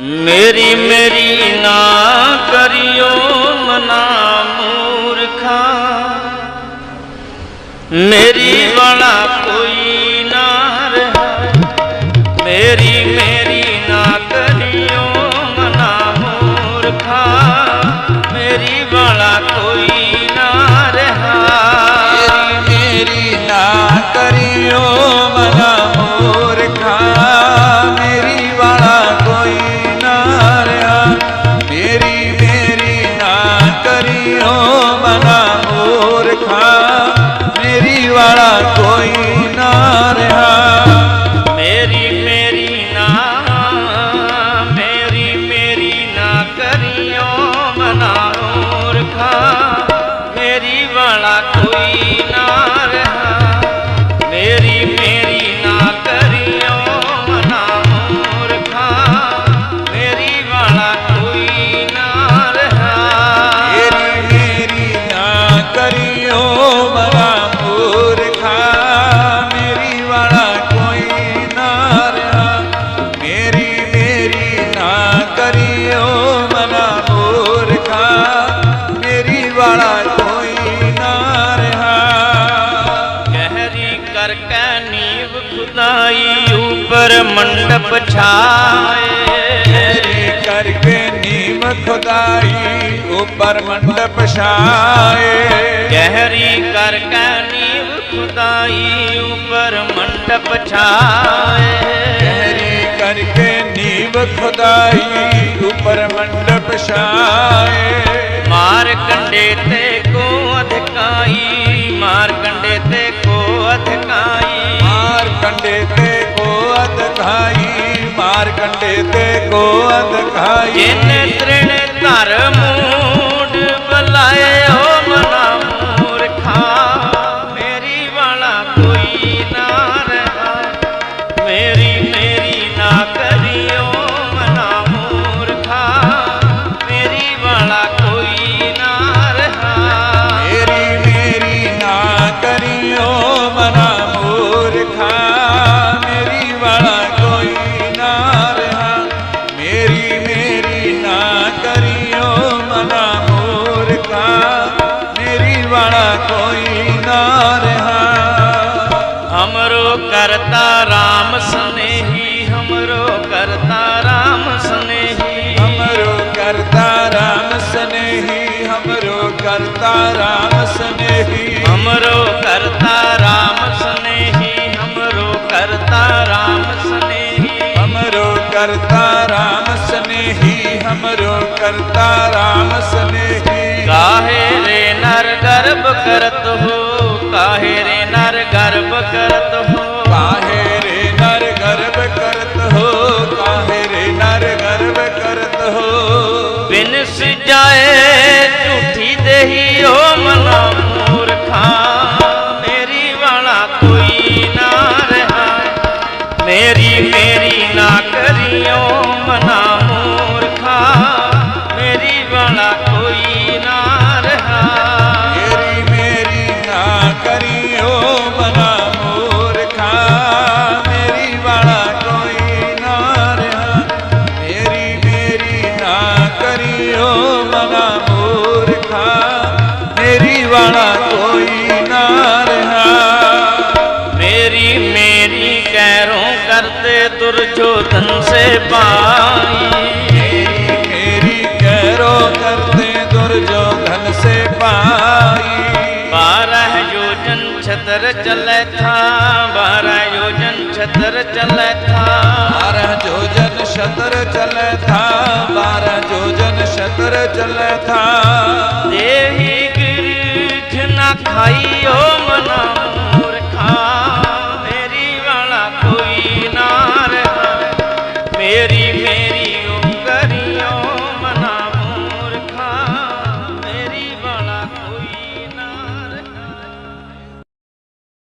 ਮੇਰੀ ਮੇਰੀ ਨਾ ਕਰਿਓ ਮਨਾ ਮੂਰਖਾ। ਮੇਰੀ ਵਾਲਾ ਕੋਈ ਨਾ ਰਹਾ। ਮੇਰੀ હરિ ઓ મના મૂર્ખા पर मंडप छाए। करके नीम खुदाई ऊपर मंडप छाए। गहरी करके नीम खुदाई ऊपर मंडप छाए। गहरी करके नीम खुदाई ऊपर मंडप छाए। मार कंडे ते को अधिकाई मार कंडे ते को अधिकाई। मार कंडे ते अंध खाई मार कंडे ते को अंध खाई। ਕੋਈ ਨਾ ਰਹਾ। ਹਮਰੋ ਕਰਤਾ ਰਾਮ ਸਨੇਹੀ ਹਮਰੋ ਕਰਤਾ ਰਾਮ ਸਨੇਹੀ। ਹਮਰੋ ਕਰਤਾ ਰਾਮ ਸਨੇਹੀ ਹਮਰੋ ਕਰਤਾ ਰਾਮ ਸਨੇਹੀ। ਹਮਰੋ ਮਿਸ ਜਾਏ ਝੂਠੀ ਦੇਹੀ ਓ ਮਨਾ ਮੂਰਖਾ। करते दुर्योधन से पाई। मेरी कैरो करते दुर्योधन से पाई। बारह योजन छतर चले था बारह योजन छतर चले था। बारह योजन शतर चले था बारह योजन शतर चले था। देही गिरठ न खाइयो मना।